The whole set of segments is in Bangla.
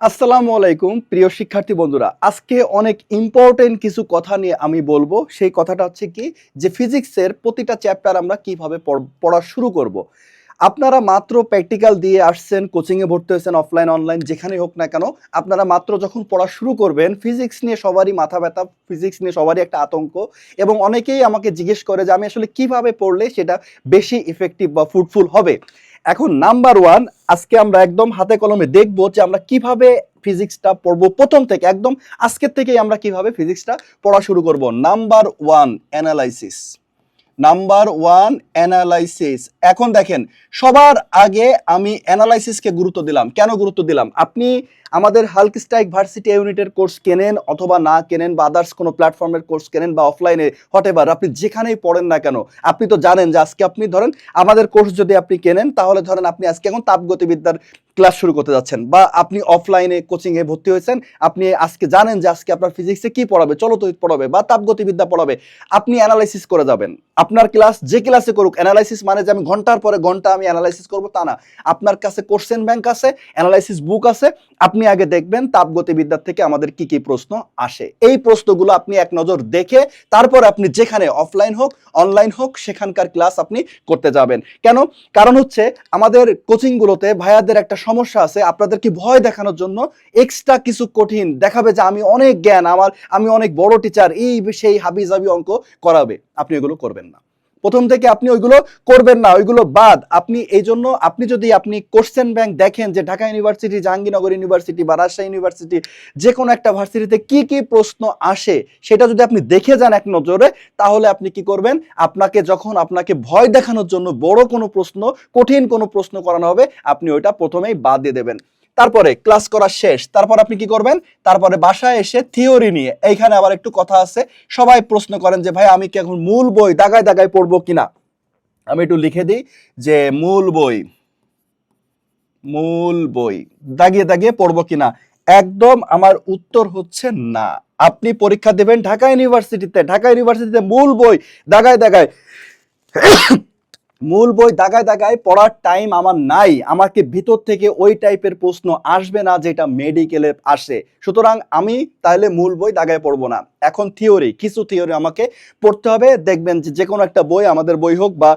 আসসালামু আলাইকুম, প্রিয় শিক্ষার্থী বন্ধুরা। আজকে অনেক ইম্পর্টেন্ট কিছু কথা নিয়ে আমি বলব। সেই কথাটা হচ্ছে কি, যে ফিজিক্সের প্রতিটা চ্যাপ্টার আমরা কীভাবে পড়- শুরু করব। আপনারা মাত্র প্র্যাকটিক্যাল দিয়ে আসছেন কোচিংয়ে ভর্তি হয়েছেন অফলাইন অনলাইন যেখানেই হোক না কেন, আপনারা মাত্র যখন পড়া শুরু করবেন ফিজিক্স নিয়ে সবারই মাথা ব্যথা ফিজিক্স নিয়ে সবারই একটা আতঙ্ক, এবং অনেকেই আমাকে জিজ্ঞেস করে যে আমি আসলে কীভাবে পড়লে সেটা বেশি ইফেক্টিভ বা ফ্রুটফুল হবে। এখন নাম্বার ওয়ান আজকে আমরা একদম হাতে কলমে দেখব যে আমরা কীভাবে ফিজিক্সটা পড়ব প্রথম থেকে, একদম আজকের থেকেই আমরা কীভাবে ফিজিক্সটা পড়া শুরু করব। Number one analysis number one analysis এখন দেখেন, সবার আগে আমি অ্যানালাইসিসকে গুরুত্ব দিলাম। কেন গুরুত্ব দিলাম? আপনি আমাদের হাল্ক স্ট্রাইক ভার্সিটি ইউনিটের কোর্স কেনেন অথবা না কেনেন বা আদার্স কোনো প্ল্যাটফর্মের কোর্স কেনেন বা অফলাইনে হটেবার আপনি যেখানেই পড়েন না কেন, আপনি তো জানেন যে আজকে আপনি ধরেন, আমাদের কোর্স যদি আপনি কেনেন, তাহলে ধরেন আপনি আজকে এখন তাপগতিবিদ্যার ক্লাস শুরু করতে যাচ্ছেন বা আপনি অফলাইনে কোচিংয়ে ভর্তি হয়েছেন, আপনি আজকে জানেন যে আজকে আপনার ফিজিক্সে কি পড়াবে চলতৈত পড়াবে বা তাপগতিবিদ্যা পড়াবে, আপনি অ্যানালাইসিস করে যাবেন। আপনার ক্লাস যে ক্লাসে করুক অ্যানালাইসিস মানে যে আমি ঘণ্টার পরে ঘণ্টা আমি অ্যানালাইসিস করব তা না। আপনার কাছে কোশ্চেন ব্যাংক আছে অ্যানালাইসিস বুক আছে, আপনি আগে দেখবেন তাপগতিবিদ্যা থেকে আমাদের কি কি প্রশ্ন আসে। এই প্রশ্নগুলো আপনি এক নজর দেখে তারপর আপনি যেখানে অফলাইন হোক অনলাইন হোক, সেখানকার ক্লাস আপনি করতে যাবেন। কেন? কারণ হচ্ছে আমাদের কোচিংগুলোতে ভাইয়াদের একটা সমস্যা আছে, আপনাদেরকে ভয় দেখানোর জন্য এক্সট্রা কিছু কঠিন দেখাবে যে আমি অনেক জ্ঞান, আমার, আমি অনেক বড় টিচার এই সেই হাবি জাবি অঙ্ক করাবে। আপনি এগুলো করবেন না। প্রথম থেকে আপনি ওইগুলো করবেন না, ওইগুলো বাদ। আপনি এই জন্য আপনি যদি আপনি কোশ্চেন ব্যাংক দেখেন যে ঢাকা ইউনিভার্সিটি, জাহাঙ্গীরনগর ইউনিভার্সিটি বা রাজশাহী ইউনিভার্সিটি যে কোনো একটা ভার্সিটিতে কি কি প্রশ্ন আসে সেটা যদি আপনি দেখে যান এক নজরে, তাহলে আপনি কি করবেন? আপনাকে যখন আপনাকে ভয় দেখানোর জন্য বড় কোনো প্রশ্ন, কঠিন কোনো প্রশ্ন করানো হবে, আপনি ওইটা প্রথমেই বাদ দিয়ে দেবেন। তারপরে ক্লাস করা শেষ। তারপর আপনি কি করবেন? তারপরে বাসায় এসে থিওরি নিয়ে। এইখানে আবার একটু কথা আছে। সবাই প্রশ্ন করেন যে, ভাই, আমি কি এখন মূল বই দাগায় দাগায় পড়ব কিনা? আমি একটু লিখে দিই যে, মূল বই মূল বই দাগিয়ে দাগিয়ে পড়ব কিনা? একদম আমার উত্তর হচ্ছে না। আপনি পরীক্ষা দেবেন ঢাকা ইউনিভার্সিটিতে। ঢাকা ইউনিভার্সিটিতে মূল বই দাগায় দাগায় মূল বই দাগায় দাগায় পড়ার টাইম আমার নাই। আমাকে ভিতর থেকে ওই টাইপের প্রশ্ন আসবে না যেটা মেডিকেলে আসে। সুতরাং আমি তাহলে মূল বই দাগায় পড়ব না। এখন থিওরি কিছু থিওরি আমাকে পড়তে হবে। দেখবেন যে যে কোনো একটা বই, আমাদের বই হোক বা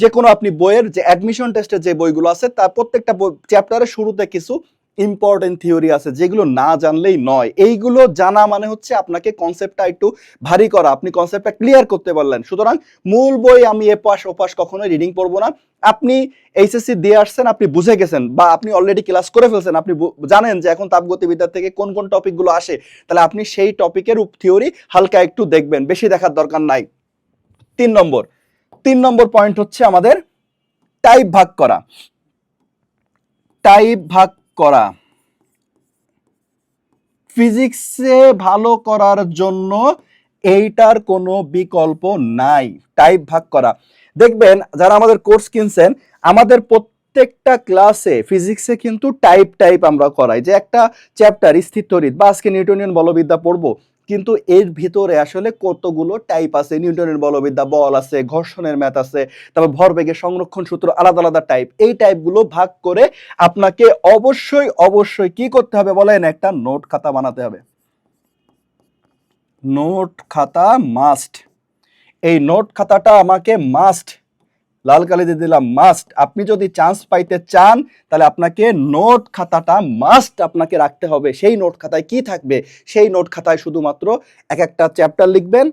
যে কোনো আপনি বইয়ের যে অ্যাডমিশন টেস্টের যে বইগুলো আছে, তার প্রত্যেকটা চ্যাপ্টারের শুরুতে কিছু ইম্পর্টেন্ট থিওরি আছে, যেগুলো না জানলেই নয়। এইগুলো জানা মানে হচ্ছে আপনাকে কনসেপ্টটা একটু ভারী করা। আপনি কনসেপ্টটা ক্লিয়ার করতে পারলেন। সুতরাং মূল বই আমি এপাশ ওপাশ কখনোই রিডিং পড়ব না। আপনি এইচএসসি দিয়ে আসছেন, আপনি বুঝে গেছেন বা আপনি অলরেডি ক্লাস করে ফেলছেন, আপনি জানেন যে এখন তাপগতিবিদ্যা থেকে কোন কোন টপিকগুলো আসে, তাহলে আপনি সেই টপিকের থিওরি হালকা একটু দেখবেন। বেশি দেখার দরকার নাই। তিন নম্বর। তিন নম্বর পয়েন্ট হচ্ছে আমাদের টাইপ ভাগ করা। টাইপ ভাগ করা। ফিজিক্সে ভালো করার জন্য এইটার কোনো বিকল্প নাই। টাইপ ভাগ করা। দেখবেন, যারা আমাদের কোর্স কিনছেন, আমাদের প্রত্যেকটা ক্লাসে ফিজিক্সে কিন্তু টাইপ টাইপ আমরা করাই। যে একটা চ্যাপ্টার স্থিতরিত বা আজকে নিউটনিয়ান বলবিদ্যা পড়ব কিন্তু এর ভিতরে আসলে কতগুলো টাইপ আছে? নিউটনের বলবিদ্যা, বল আছে, ঘর্ষণের ম্যাথ আছে, তারপর ভরবেগের সংরক্ষণ সূত্র, আলাদা আলাদা টাইপ এই টাইপগুলো ভাগ করে আপনাকে অবশ্যই অবশ্যই কি করতে হবে বলেন? একটা নোট খাতা বানাতে হবে। নোট খাতা মাস্ট এই নোট খাতাটা আমাকে মাস্ট লাল কালি দিয়ে দিলাম মাস্ট আপনি যদি চান্স পাইতে চান, তাহলে আপনাকে নোট খাতাটা মাস্ট আপনাকে রাখতে হবে। সেই নোট খাতায় কি থাকবে? সেই নোট খাতায় শুধুমাত্র এক একটা চ্যাপ্টার লিখবেন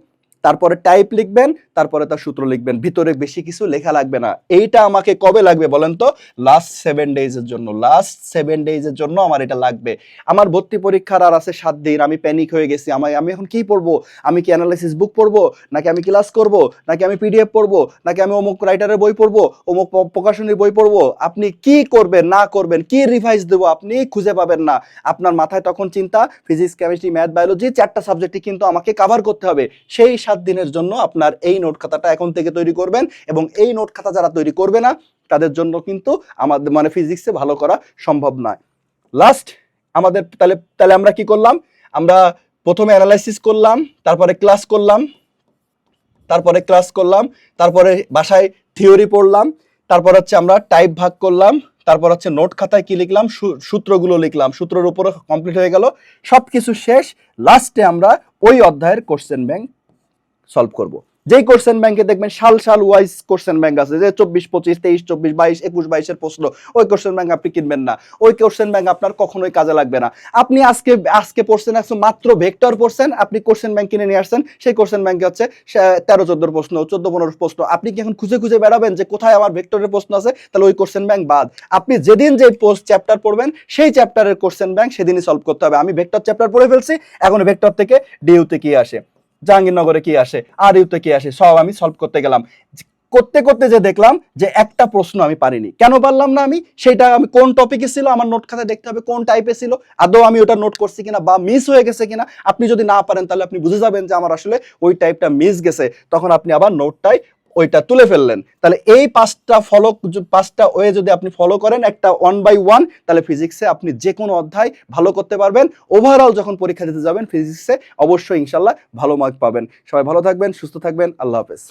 তারপরে টাইপ লিখবেন, তারপরে তার সূত্র লিখবেন। ভিতরে বেশি কিছু লেখা লাগবে না। এইটা আমাকে কবে লাগবে বলেন তো? লাস্ট সেভেন ডেজের জন্য। লাস্ট সেভেন ডেজের জন্য আমার এটা লাগবে। আমার ভর্তি পরীক্ষার আর আছে সাত দিন। আমি প্যানিক হয়ে গেছি। আমি আমি এখন কি পড়ব? আমি কি অ্যানালাইসিস বুক পড়ব? নাকি আমি ক্লাস করব? নাকি আমি পিডিএফ পড়ব? নাকি আমি অমুক রাইটারের বই পড়ব? অমুক প্রকাশনীর বই পড়ব? আপনি কি করবেন, না করবেন, কি রিভাইজ দেবো আপনি খুঁজে পাবেন না। আপনার মাথায় তখন চিন্তা ফিজিক্স কেমিস্ট্রি ম্যাথ বায়োলজি চারটা সাবজেক্টই কিন্তু আমাকে কভার করতে হবে। সেই সাত দিনের জন্য আপনার এই নোট খাতাটা এখন থেকে তৈরি করবেন এবং এই নোট খাতা যারা তৈরি করবে না, তাদের জন্য কিন্তু আমাদের মানে ফিজিক্সে ভালো করা সম্ভব নয়। লাস্ট আমাদের তাহলে তাহলে আমরা কি করলাম? আমরা প্রথমে অ্যানালাইসিস করলাম, তারপরে ক্লাস করলাম, তারপরে ক্লাস করলাম, তারপরে বাসায় থিওরি পড়লাম, তারপর হচ্ছে আমরা টাইপ ভাগ করলাম, তারপর হচ্ছে নোট খাতায় কি লিখলাম? সূত্রগুলো লিখলাম, সূত্রের উপরে কমপ্লিট হয়ে গেল, সবকিছু শেষ। লাস্টে আমরা ওই অধ্যায়ের কোশ্চেন ব্যাংক সলভ করব। যেই কোশ্চেন ব্যাংকে দেখবেন সাল সাল ওয়াইজ কোশ্চেন ব্যাংক আছে, যে চব্বিশ পঁচিশ, তেইশ, চব্বিশ, বাইশ, একুশ, বাইশের প্রশ্ন, ওই কোশ্চেন ব্যাংক আপনি কিনবেন না। ওই কোশ্চেন ব্যাংক আপনার কখনোই কাজে লাগবে না। আপনি আজকে আজকে পড়ছেন একশো মাত্র ভেক্টর পড়ছেন আপনি কোশ্চেন ব্যাংক কিনে নিয়ে আসছেন, সেই কোশ্চেন ব্যাংকে হচ্ছে তেরো, চোদ্দোর প্রশ্ন, চোদ্দ পনেরো প্রশ্ন। আপনি কি এখন খুঁজে খুঁজে বেড়াবেন যে কোথায় আমার ভেক্টরের প্রশ্ন আছে? তাহলে ওই কোশ্চেন ব্যাংক বাদ। আপনি যেদিন যে পোস্ট চ্যাপ্টার পড়বেন, সেই চ্যাপ্টারের কোশ্চেন ব্যাংক সেদিনই সলভ করতে হবে। আমি ভেক্টর চ্যাপ্টার পড়ে ফেলছি, এখন ভেক্টর থেকে ডিউতে কি আসে? জাহাঙ্গীরনগরে কি আসে আর ইউতে কি আসে, সব আমি সলভ করতে গেলাম। করতে করতে যে দেখলাম যে একটা প্রশ্ন আমি পারিনি। কেন পারলাম না আমি? সেটা আমি কোন টপিকে ছিল? আমার নোট খাতায় দেখতে হবে কোন টাইপে ছিল? আদৌ আমি ওটা নোট করছি কিনা বা মিস হয়ে গেছে কিনা? আপনি যদি না পারেন, তাহলে আপনি বুঝে যাবেন যে আমার আসলে ওই টাইপটা মিস গেছে। তখন আপনি আবার নোটটাই ওইটা তুলে ফেললেন। তাহলে এই পাঁচটা ফলো পাঁচটা ওয়ে যদি আপনি ফলো করেন, একটা ওয়ান বাই ওয়ান তাহলে ফিজিক্সে আপনি যে কোনো অধ্যায় ভালো করতে পারবেন। ওভারঅল যখন পরীক্ষা দিতে যাবেন ফিজিক্সে অবশ্যই ইনশাল্লাহ ভালো মার্ক পাবেন। সবাই ভালো থাকবেন, সুস্থ থাকবেন, আল্লাহ হাফেজ।